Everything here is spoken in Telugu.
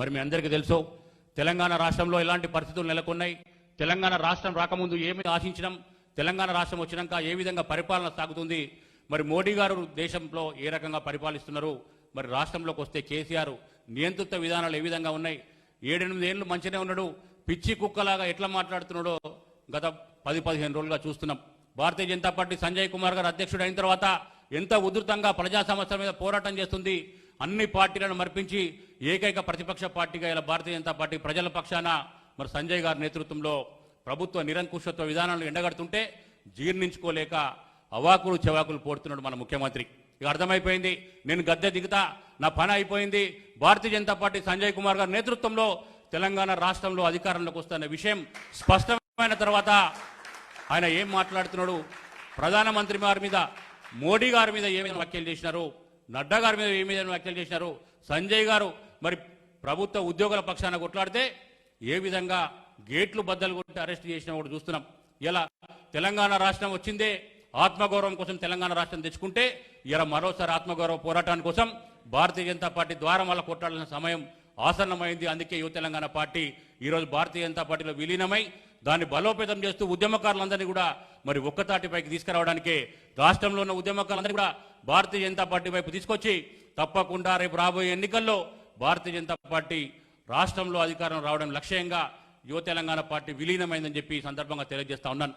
మరి మీ అందరికీ తెలుసు తెలంగాణ రాష్ట్రంలో ఎలాంటి పరిస్థితులు నెలకొన్నాయి తెలంగాణ రాష్ట్రం రాకముందు ఏమి ఆశించినాం తెలంగాణ రాష్ట్రం వచ్చినాక ఏ విధంగా పరిపాలన సాగుతుంది మరి మోడీ గారు దేశంలో ఏ రకంగా పరిపాలిస్తున్నారు మరి రాష్ట్రంలోకి వస్తే కేసీఆర్ నియంత్రిత విధానాలు ఏ విధంగా ఉన్నాయి ఏడెనిమిది ఏళ్ళు మంచిగానే ఉన్నాడు పిచ్చి కుక్కలాగా ఎట్లా మాట్లాడుతున్నాడో గత పది పదిహేను రోజులుగా చూస్తున్నాం. భారతీయ జనతా పార్టీ సంజయ్ కుమార్ గారు అధ్యక్షుడు అయిన తర్వాత ఎంత ఉధృతంగా ప్రజా సమస్యల మీద పోరాటం చేస్తుంది అన్ని పార్టీలను మర్పించి ఏకైక ప్రతిపక్ష పార్టీగా ఇలా భారతీయ జనతా పార్టీ ప్రజల పక్షాన మరి సంజయ్ గారి నేతృత్వంలో ప్రభుత్వ నిరంకుశత్వ విధానాలను ఎండగడుతుంటే జీర్ణించుకోలేక అవాకులు చెవాకులు పోడుతున్నాడు మన ముఖ్యమంత్రి. ఇక అర్థమైపోయింది నేను గద్దె దిగుతా నా పని అయిపోయింది భారతీయ జనతా పార్టీ సంజయ్ కుమార్ గారి నేతృత్వంలో తెలంగాణ రాష్ట్రంలో అధికారంలోకి వస్తున్న విషయం స్పష్టమైన తర్వాత ఆయన ఏం మాట్లాడుతున్నాడు? ప్రధానమంత్రి గారి మీద మోడీ గారి మీద ఏమైనా వ్యాఖ్యలు చేసినారు? నడ్డా గారి మీద ఏ మీద వ్యాఖ్యలు చేసినారు సంజయ్ గారు మరి ప్రభుత్వ ఉద్యోగుల పక్షాన కొట్లాడితే ఏ విధంగా గేట్లు బద్దలు కొట్టి అరెస్ట్ చేసినా కూడా చూస్తున్నాం. ఇలా తెలంగాణ రాష్ట్రం వచ్చిందే ఆత్మగౌరవం కోసం తెలంగాణ రాష్ట్రం తెచ్చుకుంటే ఇలా మరోసారి ఆత్మగౌరవ పోరాటాని కోసం భారతీయ జనతా పార్టీ ద్వారా మళ్ళీ కొట్టాల్సిన సమయం ఆసన్నమైంది. అందుకే యువ తెలంగాణ పార్టీ ఈరోజు భారతీయ జనతా పార్టీలో విలీనమై దాన్ని బలోపేతం చేస్తూ ఉద్యమకారులందరినీ కూడా మరి ఒక్కతాటిపైకి తీసుకురావడానికే రాష్ట్రంలో ఉన్న ఉద్యమకారులందరినీ కూడా భారతీయ జనతా పార్టీ వైపు తీసుకొచ్చి తప్పకుండా రేపు రాబోయే ఎన్నికల్లో భారతీయ జనతా పార్టీ రాష్ట్రంలో అధికారం రావడం లక్ష్యంగా యువ తెలంగాణ పార్టీ విలీనమైందని చెప్పి ఈ సందర్భంగా తెలియజేస్తా ఉన్నాను.